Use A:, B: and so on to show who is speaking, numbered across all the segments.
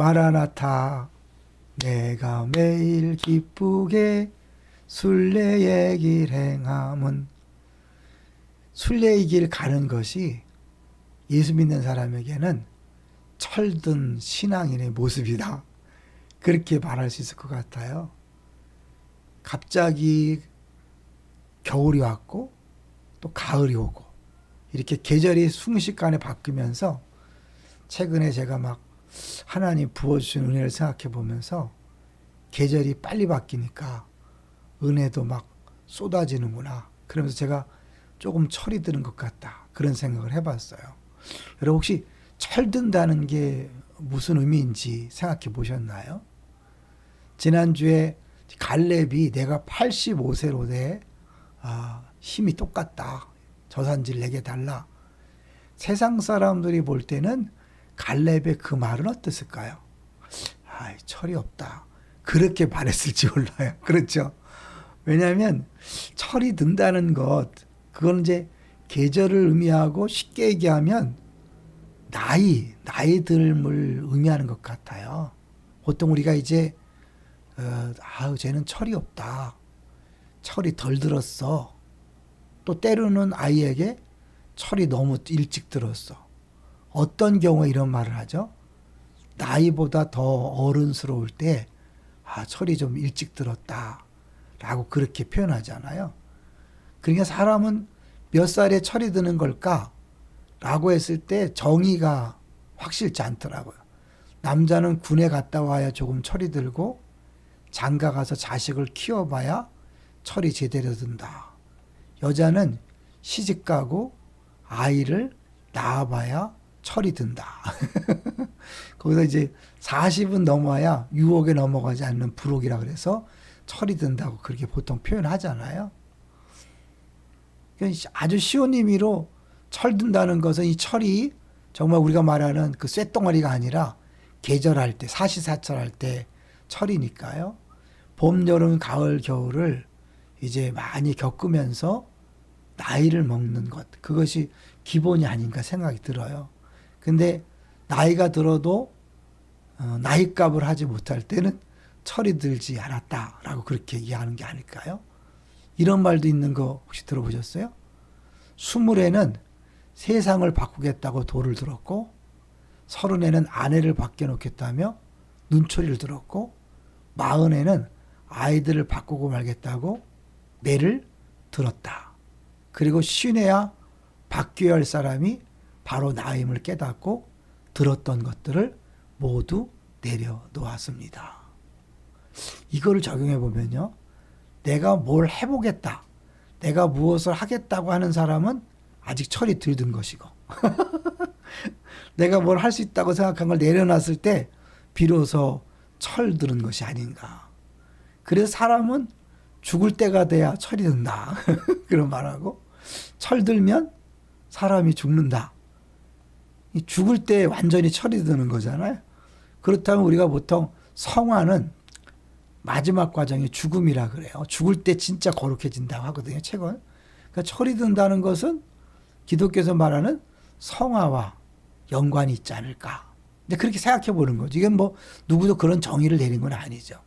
A: 마라나타 내가 매일 기쁘게 순례의 길 행함은 순례의 길 가는 것이 예수 믿는 사람에게는 철든 신앙인의 모습이다. 그렇게 말할 수 있을 것 같아요. 갑자기 겨울이 왔고 또 가을이 오고 이렇게 계절이 순식간에 바뀌면서 최근에 제가 막 하나님 부어주신 은혜를 생각해 보면서 계절이 빨리 바뀌니까 은혜도 막 쏟아지는구나. 그러면서 제가 조금 철이 드는 것 같다. 그런 생각을 해봤어요. 여러분 혹시 철든다는 게 무슨 의미인지 생각해 보셨나요? 지난주에 갈렙이 내가 85세로 돼 아, 힘이 똑같다. 저산지를 내게 달라. 세상 사람들이 볼 때는 갈렙의 그 말은 어땠을까요? 아, 철이 없다. 그렇게 말했을지 몰라요. 그렇죠? 왜냐하면 철이 든다는 것, 그건 이제 계절을 의미하고 쉽게 얘기하면 나이, 나이 듦을 의미하는 것 같아요. 보통 우리가 이제 어, 아우 쟤는 철이 없다. 철이 덜 들었어. 또 때로는 아이에게 철이 너무 일찍 들었어. 어떤 경우에 이런 말을 하죠? 나이보다 더 어른스러울 때, 아, 철이 좀 일찍 들었다. 라고 그렇게 표현하잖아요. 그러니까 사람은 몇 살에 철이 드는 걸까? 라고 했을 때 정의가 확실치 않더라고요. 남자는 군에 갔다 와야 조금 철이 들고, 장가 가서 자식을 키워봐야 철이 제대로 든다. 여자는 시집 가고 아이를 낳아봐야 철이 든다. 거기서 이제 40은 넘어야 유혹에 넘어가지 않는 불혹이라 그래서 철이 든다고 그렇게 보통 표현하잖아요. 그러니까 아주 쉬운 의미로 철 든다는 것은 이 철이 정말 우리가 말하는 그 쇳덩어리가 아니라 계절할 때, 사시사철할 때 철이니까요. 봄, 여름, 가을, 겨울을 이제 많이 겪으면서 나이를 먹는 것. 그것이 기본이 아닌가 생각이 들어요. 근데 나이가 들어도 어, 나이 값을 하지 못할 때는 철이 들지 않았다라고 그렇게 이해하는 게 아닐까요? 이런 말도 있는 거 혹시 들어보셨어요? 스물에는 세상을 바꾸겠다고 돌을 들었고 서른에는 아내를 바뀌어놓겠다며 눈초리를 들었고 마흔에는 아이들을 바꾸고 말겠다고 매를 들었다. 그리고 쉰에야 바뀌어야 할 사람이 바로 나임을 깨닫고 들었던 것들을 모두 내려놓았습니다. 이거를 적용해 보면요. 내가 뭘 해보겠다. 내가 무엇을 하겠다고 하는 사람은 아직 철이 들든 것이고. 내가 뭘 할 수 있다고 생각한 걸 내려놨을 때 비로소 철 드는 것이 아닌가. 그래서 사람은 죽을 때가 돼야 철이 든다. 그런 말하고 철 들면 사람이 죽는다. 이 죽을 때 완전히 철이 드는 거잖아요. 그렇다면 우리가 보통 성화는 마지막 과정이 죽음이라 그래요. 죽을 때 진짜 거룩해진다고 하거든요. 책은. 그러니까 철이 든다는 것은 기독교에서 말하는 성화와 연관이 있지 않을까. 근데 그렇게 생각해 보는 거죠. 이건 뭐 누구도 그런 정의를 내린 건 아니죠.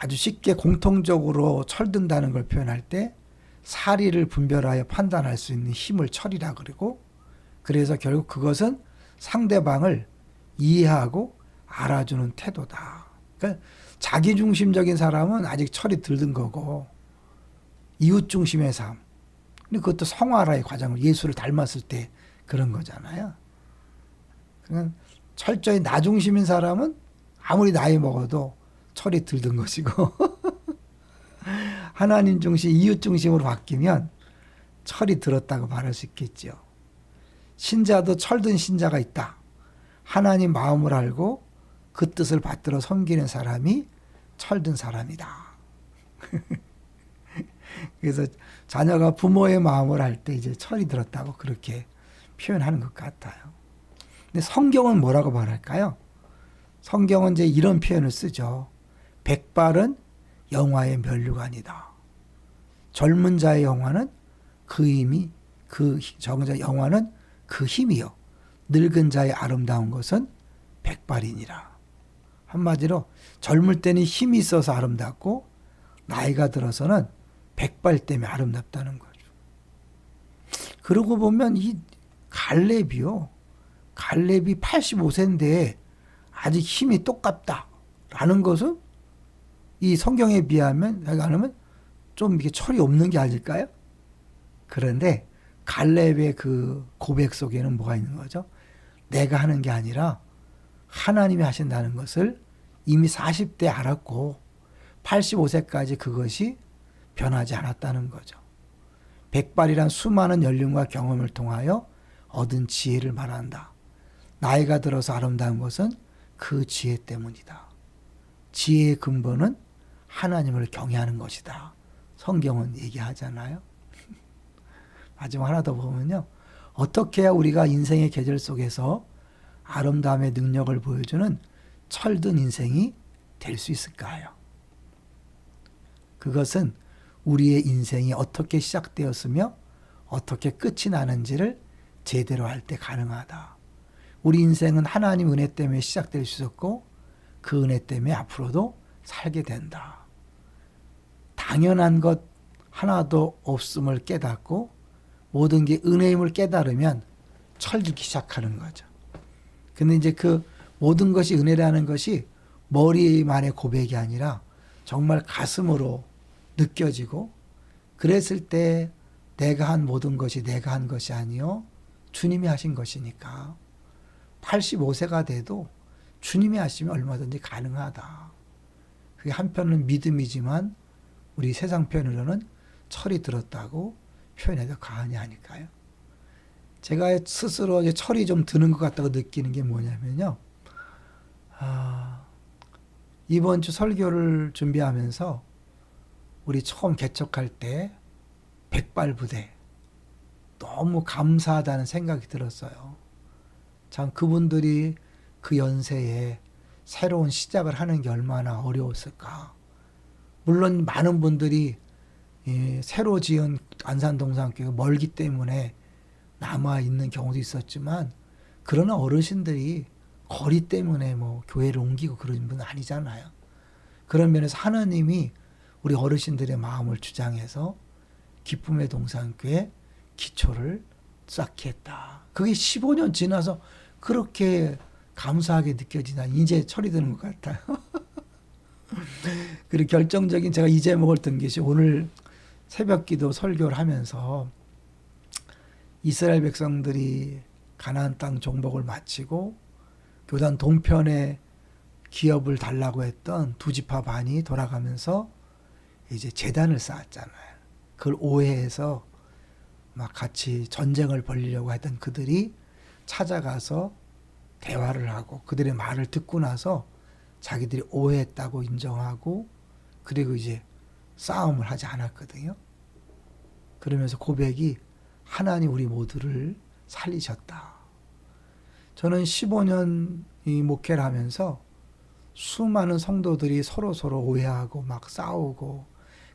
A: 아주 쉽게 공통적으로 철든다는 걸 표현할 때 사리를 분별하여 판단할 수 있는 힘을 철이라 그러고 그래서 결국 그것은 상대방을 이해하고 알아주는 태도다. 그러니까 자기 중심적인 사람은 아직 철이 들든 거고 이웃 중심의 삶. 근데 그것도 성화라의 과정을 예수를 닮았을 때 그런 거잖아요. 그러니까 철저히 나 중심인 사람은 아무리 나이 먹어도 철이 들든 것이고 하나님 중심, 이웃 중심으로 바뀌면 철이 들었다고 말할 수 있겠죠. 신자도 철든 신자가 있다. 하나님 마음을 알고 그 뜻을 받들어 섬기는 사람이 철든 사람이다. 그래서 자녀가 부모의 마음을 알 때 이제 철이 들었다고 그렇게 표현하는 것 같아요. 근데 성경은 뭐라고 말할까요? 성경은 이제 이런 표현을 쓰죠. 백발은 영화의 면류관이다. 젊은 자의 영화는 그 힘이 그 정자 영화는 그 힘이요. 늙은 자의 아름다운 것은 백발이니라. 한마디로 젊을 때는 힘이 있어서 아름답고 나이가 들어서는 백발 때문에 아름답다는 거죠. 그러고 보면 이 갈렙이요. 갈렙이 85세인데 아직 힘이 똑같다라는 것은 이 성경에 비하면 안 하면 좀 이게 철이 없는 게 아닐까요? 그런데 갈렙의 그 고백 속에는 뭐가 있는 거죠? 내가 하는 게 아니라 하나님이 하신다는 것을 이미 40대 알았고 85세까지 그것이 변하지 않았다는 거죠. 백발이란 수많은 연륜과 경험을 통하여 얻은 지혜를 말한다. 나이가 들어서 아름다운 것은 그 지혜 때문이다. 지혜의 근본은 하나님을 경외하는 것이다. 성경은 얘기하잖아요. 마지막 하나 더 보면요. 어떻게 우리가 인생의 계절 속에서 아름다움의 능력을 보여주는 철든 인생이 될 수 있을까요? 그것은 우리의 인생이 어떻게 시작되었으며 어떻게 끝이 나는지를 제대로 할 때 가능하다. 우리 인생은 하나님 은혜 때문에 시작될 수 있었고 그 은혜 때문에 앞으로도 살게 된다. 당연한 것 하나도 없음을 깨닫고 모든 게 은혜임을 깨달으면 철들기 시작하는 거죠. 근데 이제 그 모든 것이 은혜라는 것이 머리만의 고백이 아니라 정말 가슴으로 느껴지고 그랬을 때 내가 한 모든 것이 내가 한 것이 아니요 주님이 하신 것이니까 85세가 돼도 주님이 하시면 얼마든지 가능하다. 그게 한편은 믿음이지만 우리 세상 편으로는 철이 들었다고 표현해도 과언이 아닐까요? 제가 스스로 이제 철이 좀 드는 것 같다고 느끼는 게 뭐냐면요. 아, 이번 주 설교를 준비하면서 우리 처음 개척할 때 백발부대 너무 감사하다는 생각이 들었어요. 참 그분들이 그 연세에 새로운 시작을 하는 게 얼마나 어려웠을까. 물론 많은 분들이 예, 새로 지은 안산동산교회가 멀기 때문에 남아 있는 경우도 있었지만 그러나 어르신들이 거리 때문에 뭐 교회를 옮기고 그런 분은 아니잖아요. 그런 면에서 하나님이 우리 어르신들의 마음을 주장해서 기쁨의 동산교회 기초를 쌓게 했다. 그게 15년 지나서 그렇게 감사하게 느껴지나 이제 철이 드는 것 같아요. 그리고 결정적인 제가 이 제목을 든 것이 오늘 새벽기도 설교를 하면서 이스라엘 백성들이 가나안 땅 정복을 마치고 교단 동편에 기업을 달라고 했던 두 지파 반이 돌아가면서 이제 재단을 쌓았잖아요. 그걸 오해해서 막 같이 전쟁을 벌리려고 했던 그들이 찾아가서 대화를 하고 그들의 말을 듣고 나서 자기들이 오해했다고 인정하고 그리고 이제 싸움을 하지 않았거든요. 그러면서 고백이 하나님 우리 모두를 살리셨다. 저는 15년 이 목회를 하면서 수많은 성도들이 서로 서로 오해하고 막 싸우고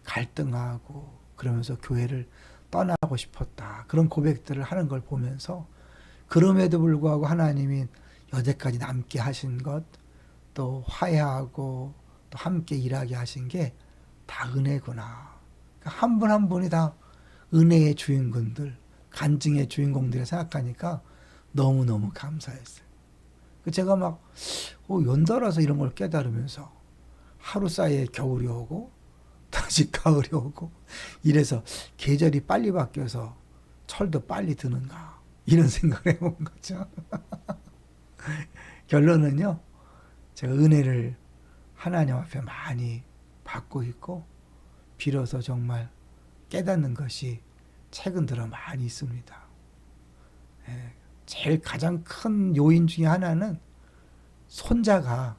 A: 갈등하고 그러면서 교회를 떠나고 싶었다. 그런 고백들을 하는 걸 보면서 그럼에도 불구하고 하나님이 여태까지 남게 하신 것, 또 화해하고 또 함께 일하게 하신 게 다 은혜구나. 그러니까 한분 한 분이 다 은혜의 주인공들, 간증의 주인공들을 생각하니까 너무너무 감사했어요. 그 제가 막 어, 연달아서 이런 걸 깨달으면서 하루 사이에 겨울이 오고 다시 가을이 오고 이래서 계절이 빨리 바뀌어서 철도 빨리 드는가 이런 생각을 해본 거죠. 결론은요. 제가 은혜를 하나님 앞에 많이 받고 있고 비로소 정말 깨닫는 것이 최근 들어 많이 있습니다. 예, 제일 가장 큰 요인 중에 하나는 손자가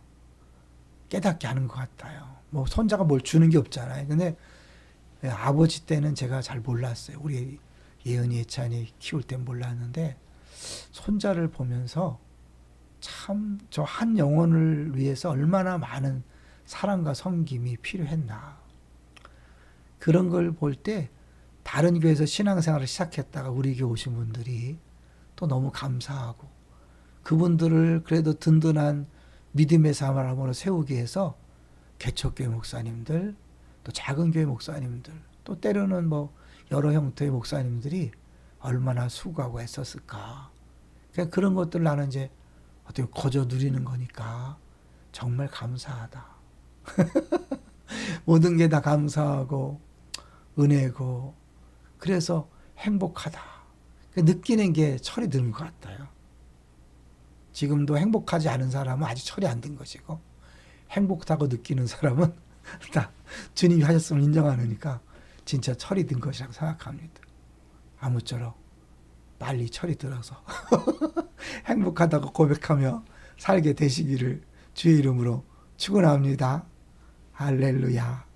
A: 깨닫게 하는 것 같아요. 뭐 손자가 뭘 주는 게 없잖아요. 근데 예, 아버지 때는 제가 잘 몰랐어요. 우리 예은이 예찬이 키울 땐 몰랐는데 손자를 보면서 참 저 한 영혼을 위해서 얼마나 많은 사랑과 섬김이 필요했나. 그런 걸 볼 때 다른 교회에서 신앙생활을 시작했다가 우리 교회 오신 분들이 또 너무 감사하고 그분들을 그래도 든든한 믿음의 사람으로 세우기 위해서 개척교회 목사님들 또 작은 교회 목사님들 또 때로는 뭐 여러 형태의 목사님들이 얼마나 수고하고 애썼을까. 그냥 그런 것들 나는 이제 어떻게 거저 누리는 거니까 정말 감사하다. 모든 게 다 감사하고 은혜고 그래서 행복하다. 그 느끼는 게 철이 드는 것 같아요. 지금도 행복하지 않은 사람은 아직 철이 안 든 것이고 행복하다고 느끼는 사람은 다 주님이 하셨음을 인정하니까 진짜 철이 든 것이라고 생각합니다. 아무쪼록 빨리 철이 들어서 행복하다고 고백하며 살게 되시기를 주의 이름으로 축원합니다. 할렐루야.